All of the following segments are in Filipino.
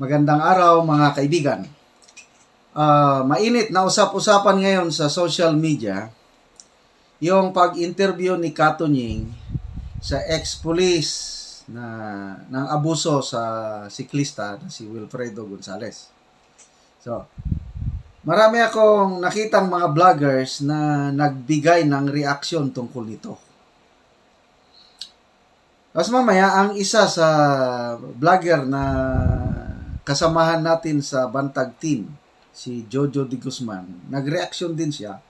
Magandang araw mga kaibigan. Ah, mainit na usap-usapan ngayon sa social media yung pag-interview ni Kato Nying sa ex-police na ng abuso sa siklista na si Wilfredo Gonzales. So, marami akong nakitang mga vloggers na nagbigay ng reaksyon tungkol nito. Tapos mamaya, ang isa sa vlogger na kasamahan natin sa Bantag Team, si Jojo Di Guzman, nag-reaction din siya.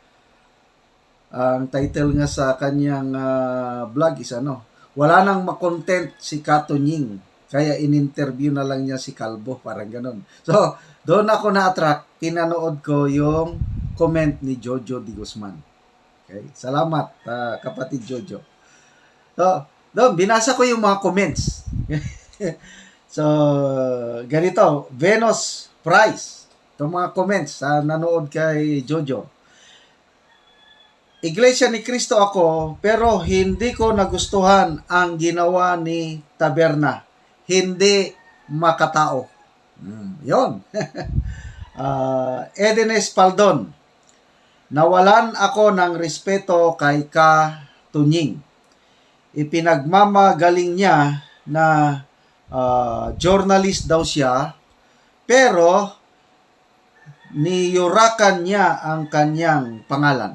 Ang title nga sa kanyang ah, vlog is ano, wala nang makontent si Kato Nying, kaya in-interview na lang niya si Kalbo, parang ganun. So, doon ako na-attract, pinanood ko yung comment ni Jojo Di Guzman. Okay? Salamat, ah, kapatid Jojo. So, doon, binasa ko yung mga comments. so, ganito, Venus Price. Itong mga comments sa nanood kay Jojo. Iglesia ni Kristo ako, pero hindi ko nagustuhan ang ginawa ni Taberna. Hindi makatao. Mm, yon. uh, Edenes Paldon. Nawalan ako ng respeto kay Ka Tunying. Ipinagmamagaling niya na ah, journalist daw siya, pero niyurakan niya ang kanyang pangalan.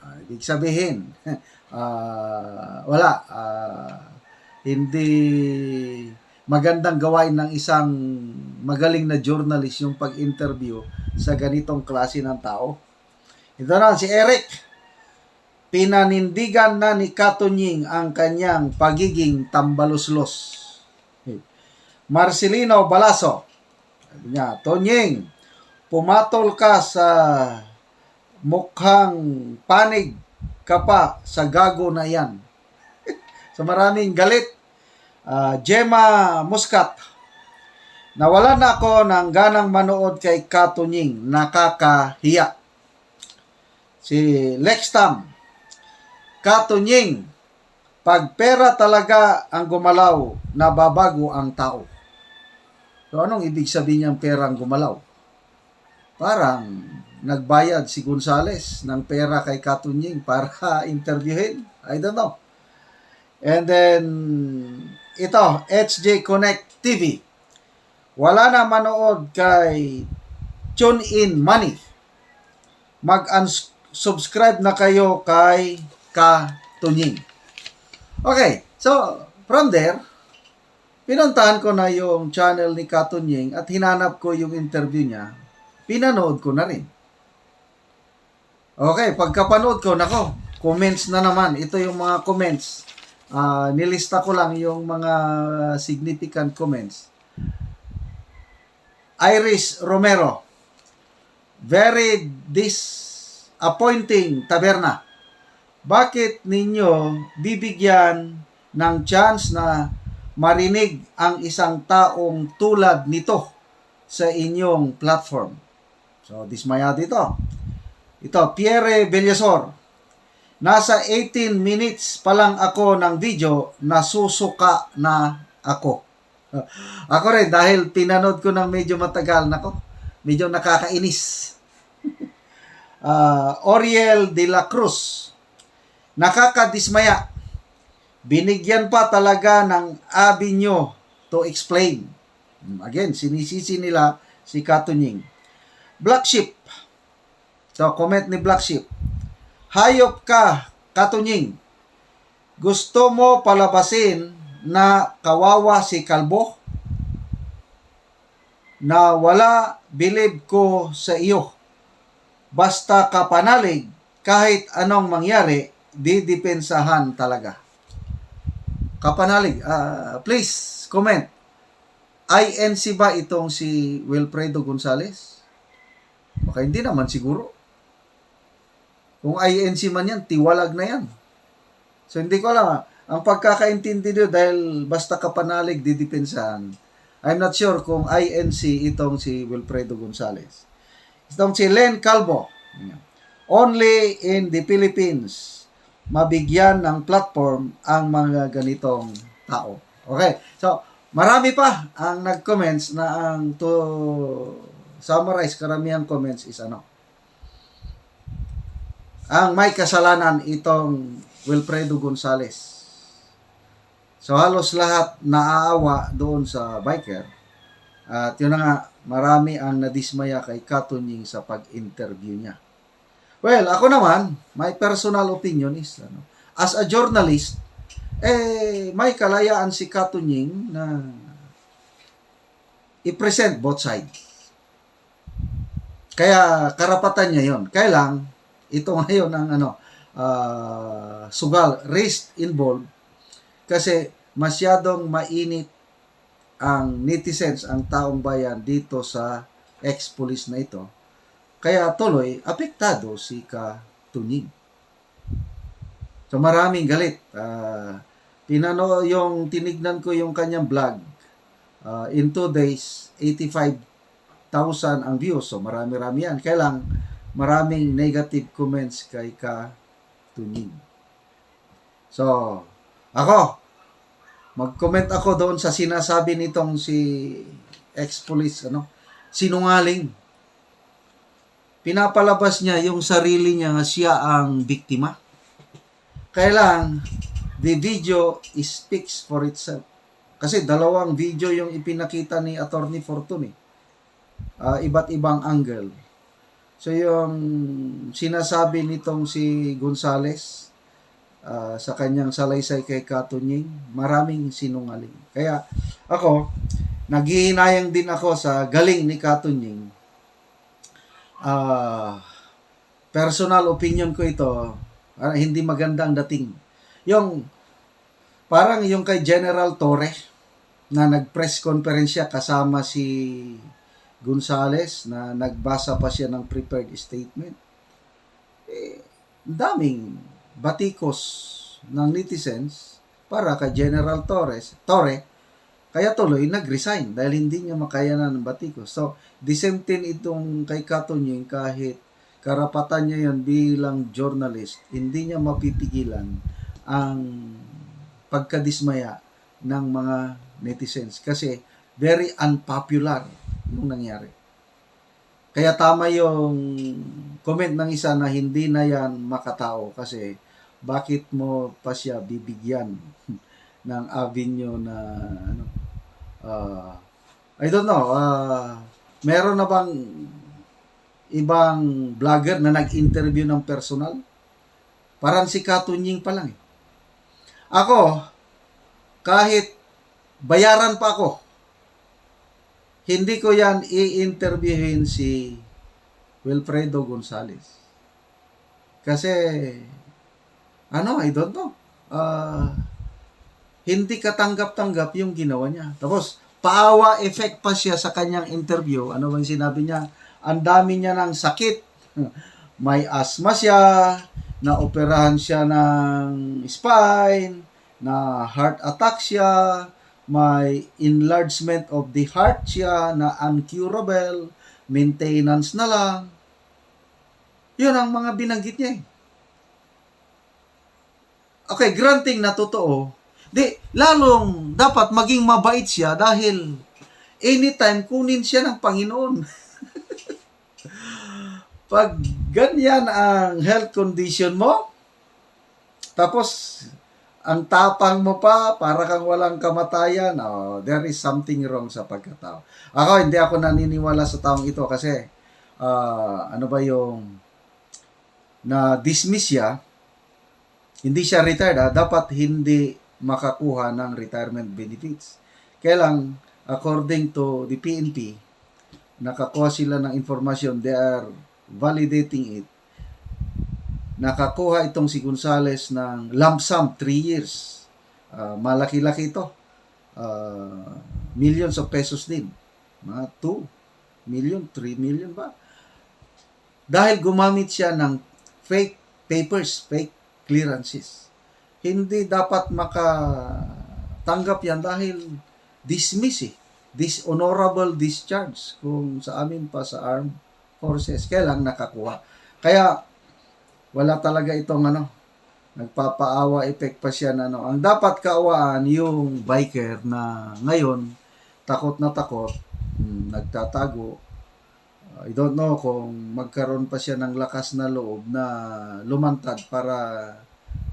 Ah, ibig sabihin, ah, wala, ah, hindi magandang gawain ng isang magaling na journalist yung pag-interview sa ganitong klase ng tao. Ito na, si Eric. Pinanindigan na ni Katunying ang kanyang pagiging tambaluslos. Marcelino Balaso. Sabi niya, Tonying, pumatol ka sa mukhang panig ka pa sa gago na yan. so maraming galit. Ah, Gemma Muscat. Nawalan na ako ng ganang manood kay Katunying. Nakakahiya. Si Lex Tam. Katunying. Pag pera talaga ang gumalaw, nababago ang tao. So anong ibig sabihin niyang perang gumalaw? Parang nagbayad si Gonzales ng pera kay Katunying para interviewin. I don't know. And then, ito, HJ Connect TV. Wala na manood kay Tune In Money. Mag-unsubscribe na kayo kay Katunying. Okay, so from there, pinuntahan ko na yung channel ni Katunying at hinanap ko yung interview niya. Pinanood ko na rin. Okay, pagkapanood ko, nako, comments na naman. Ito yung mga comments. Ah, nilista ko lang yung mga significant comments. Iris Romero. Very disappointing taberna. Bakit ninyo bibigyan ng chance na marinig ang isang taong tulad nito sa inyong platform? So, dismayado ito. Ito, Pierre Bellasor. Nasa 18 minutes pa lang ako ng video, nasusuka na ako. Ako rin, dahil pinanood ko ng medyo matagal, nako, medyo nakakainis. Ah, Oriel de la Cruz. Nakakadismaya. Binigyan pa talaga ng avenue to explain. Again, sinisisi nila si Katunying. Black Sheep. So, comment ni Black Sheep. Hayop ka, Katunying. Gusto mo palabasin na kawawa si Kalbo? Na wala bilib ko sa iyo. Basta ka panalig, kahit anong mangyari, didepensahan talaga. Kapanalig, ah, please comment. INC ba itong si Wilfredo Gonzales? Baka hindi naman siguro. Kung INC man yan, tiwalag na yan. So hindi ko alam. ah. Ang pagkakaintindi nyo dahil basta kapanalig, didepensahan. I'm not sure kung INC itong si Wilfredo Gonzales. Itong si Len Calvo. Only in the Philippines mabigyan ng platform ang mga ganitong tao. Okay. So, marami pa ang nag-comments na ang to summarize karamihan comments is ano. Ang may kasalanan itong Wilfredo Gonzales. So halos lahat naaawa doon sa biker. At yun na nga, marami ang nadismaya kay Katunying sa pag-interview niya. Well, ako naman, my personal opinion is, ano, as a journalist, eh, may kalayaan si Katunying na i-present both sides. Kaya karapatan niya yon. Kaya lang, ito ngayon ang ano, ah, sugal, risk involved kasi masyadong mainit ang netizens, ang taong bayan dito sa ex-police na ito. Kaya tuloy, apektado si Katunying. So maraming galit. Ah, pinano yung tinignan ko yung kanyang vlog. Ah, in two days, 85,000 ang views. So marami-rami yan. Kaya lang, maraming negative comments kay Katunying. So, ako, mag-comment ako doon sa sinasabi nitong si ex-police, ano, sinungaling. Pinapalabas niya yung sarili niya nga siya ang biktima. Kaya lang, the video speaks for itself. Kasi dalawang video yung ipinakita ni Attorney Fortune. eh. Ah, iba't ibang angle. So yung sinasabi nitong si Gonzales ah, sa kanyang salaysay kay Katunying, maraming sinungaling. Kaya ako, naghihinayang din ako sa galing ni Katunying. Ah, personal opinion ko ito, ah, hindi maganda ang dating. Yung parang yung kay General Torre na nag-press conference siya kasama si Gonzales na nagbasa pa siya ng prepared statement. Eh, daming batikos ng netizens para kay General Torres, Torre, kaya tuloy nag-resign dahil hindi niya makayanan ng batikos. So, the same thing itong kay Katunying kahit karapatan niya yan bilang journalist, hindi niya mapipigilan ang pagkadismaya ng mga netizens kasi very unpopular yung nangyari. Kaya tama yung comment ng isa na hindi na yan makatao kasi bakit mo pa siya bibigyan ng avenue na ano ah, I don't know ah, meron na bang ibang vlogger na nag-interview ng personal parang si Katunying pa lang eh. ako kahit bayaran pa ako hindi ko yan i-interviewin si Wilfredo Gonzales. Kasi, ano, I don't know. Ah, hindi katanggap-tanggap yung ginawa niya. Tapos, paawa effect pa siya sa kanyang interview. Ano bang sinabi niya? Ang dami niya ng sakit. May asthma siya, naoperahan siya ng spine, na heart attack siya, may enlargement of the heart siya na uncurable, maintenance na lang. Yun ang mga binanggit niya eh. Okay, granting na totoo, di, lalong dapat maging mabait siya dahil anytime kunin siya ng Panginoon. Pag ganyan ang health condition mo, tapos ang tapang mo pa, para kang walang kamatayan, oh, there is something wrong sa pagkatao. Ako, hindi ako naniniwala sa taong ito kasi, ah, ano ba yung, na-dismiss siya, hindi siya retired, ah, dapat hindi makakuha ng retirement benefits. Kaya lang, according to the PNP, nakakuha sila ng information, they are validating it, nakakuha itong si Gonzales ng lump sum 3 years. Ah, malaki-laki ito. Ah, millions of pesos din. Mga 2 million, 3 million ba? Dahil gumamit siya ng fake papers, fake clearances. Hindi dapat makatanggap yan dahil dismiss eh. Dishonorable discharge kung sa amin pa sa armed forces. Kaya lang nakakuha. Kaya wala talaga itong ano, nagpapaawa effect pa siya na ano. Ang dapat kaawaan yung biker na ngayon takot na takot, mm, nagtatago. I don't know kung magkaroon pa siya ng lakas na loob na lumantad para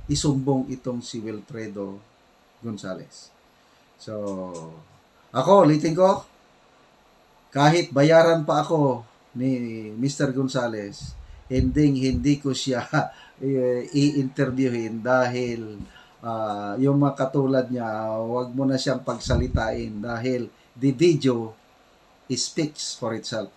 isumbong itong si Wilfredo Gonzales. So, ako, ulitin ko, kahit bayaran pa ako ni Mr. Gonzales, hindi hindi ko siya i-interviewin dahil ah, yung mga katulad niya, wag mo na siyang pagsalitain dahil the video speaks for itself.